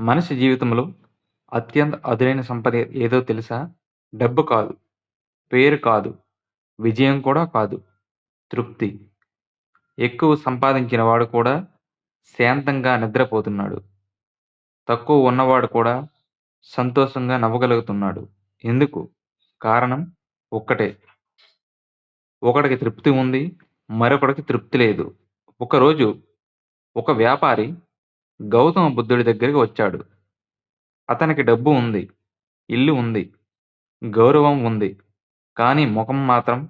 మనిషి జీవితంలో అత్యంత అరుదైన సంపద ఏదో తెలుసా? డబ్బు కాదు. పేరు కాదు. విజయం కూడా కాదు. తృప్తి. ఎక్కువ సంపాదించిన వాడు కూడా శాంతంగా నిద్రపోతున్నాడు. తక్కువ ఉన్నవాడు కూడా సంతోషంగా నవ్వగలుగుతున్నాడు. ఎందుకు? కారణం ఒక్కటే. ఒకడికి తృప్తి ఉంది. మరొకడికి తృప్తి లేదు. ఒకరోజు ఒక వ్యాపారి గౌతమ బుద్ధుడి దగ్గరికి వచ్చాడు. అతనికి డబ్బు ఉంది. ఇల్లు ఉంది. గౌరవం ఉంది. కానీ ముఖం మాత్రం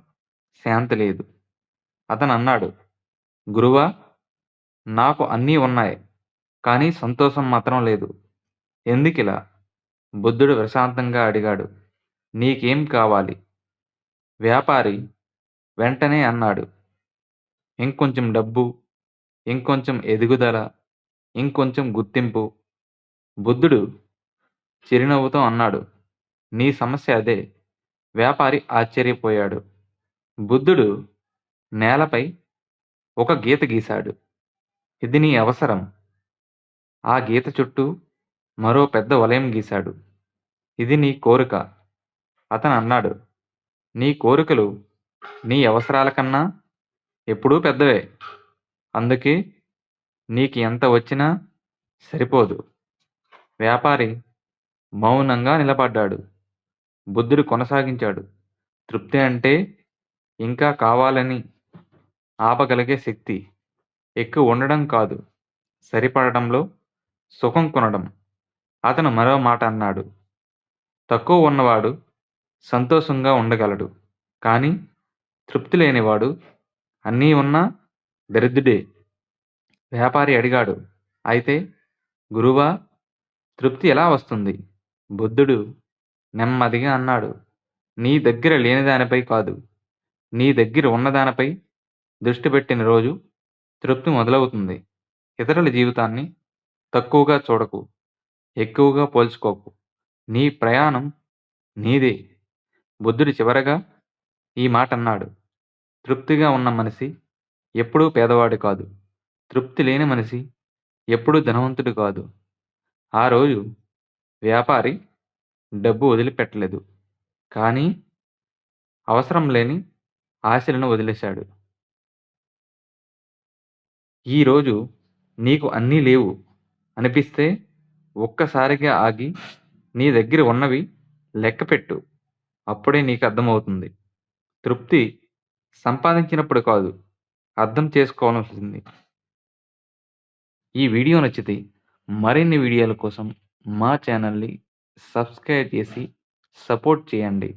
శాంతి లేదు. అతనన్నాడు గురువా! నాకు అన్నీ ఉన్నాయి. కానీ సంతోషం మాత్రం లేదు. ఎందుకిలా? బుద్ధుడు ప్రశాంతంగా అడిగాడు. నీకేం కావాలి? వ్యాపారి వెంటనే అన్నాడు. ఇంకొంచెం డబ్బు. ఇంకొంచెం ఎదుగుదల. ఇంకొంచెం గుర్తింపు. బుద్ధుడు చిరునవ్వుతో అన్నాడు. నీ సమస్య అదే. వ్యాపారి ఆశ్చర్యపోయాడు. బుద్ధుడు నేలపై ఒక గీత గీశాడు. ఇది నీ అవసరం. ఆ గీత చుట్టూ మరో పెద్ద వలయం గీశాడు. ఇది నీ కోరిక. అతను అన్నాడు నీ కోరికలు నీ అవసరాల కన్నా ఎప్పుడూ పెద్దవే. అందుకే నీకు ఎంత వచ్చినా సరిపోదు. వ్యాపారి మౌనంగా నిలబడ్డాడు. బుద్ధుడు కొనసాగించాడు. తృప్తి అంటే ఇంకా కావాలని ఆపగలిగే శక్తి. ఎక్కువ ఉండడం కాదు. సరిపడడంలో సుఖం కొనడం. అతను మరో మాట అన్నాడు. తక్కువ ఉన్నవాడు సంతోషంగా ఉండగలడు. కానీ తృప్తి లేనివాడు అన్నీ ఉన్నా దరిద్రుడే. వ్యాపారి అడిగాడు. అయితే గురువా! తృప్తి ఎలా వస్తుంది? బుద్ధుడు నెమ్మదిగా అన్నాడు. నీ దగ్గర లేనిదానిపై కాదు. నీ దగ్గర ఉన్నదానిపై దృష్టి పెట్టిన రోజు తృప్తి మొదలవుతుంది. ఇతరుల జీవితాన్ని తక్కువగా చూడకు. ఎక్కువగా పోల్చుకోకు. నీ ప్రయాణం నీదే. బుద్ధుడు చివరగా ఈ మాట అన్నాడు తృప్తిగా ఉన్న మనిషి ఎప్పుడూ పేదవాడు కాదు. తృప్తి లేని మనిషి ఎప్పుడూ ధనవంతుడు కాదు. ఆ రోజు వ్యాపారి డబ్బు వదిలిపెట్టలేదు. కానీ అవసరం లేని ఆశలను వదిలేశాడు. ఈరోజు నీకు అన్నీ లేవు అనిపిస్తే ఒక్కసారిగా ఆగి నీ దగ్గర ఉన్నవి లెక్కపెట్టు. అప్పుడే నీకు అర్థమవుతుంది. తృప్తి సంపాదించినప్పుడు కాదు. అర్థం చేసుకోవాల్సింది. ఈ వీడియో నచ్చితే మరిన్ని వీడియోల కోసం మా ఛానల్‌ని సబ్స్క్రైబ్ చేసి సపోర్ట్ చేయండి.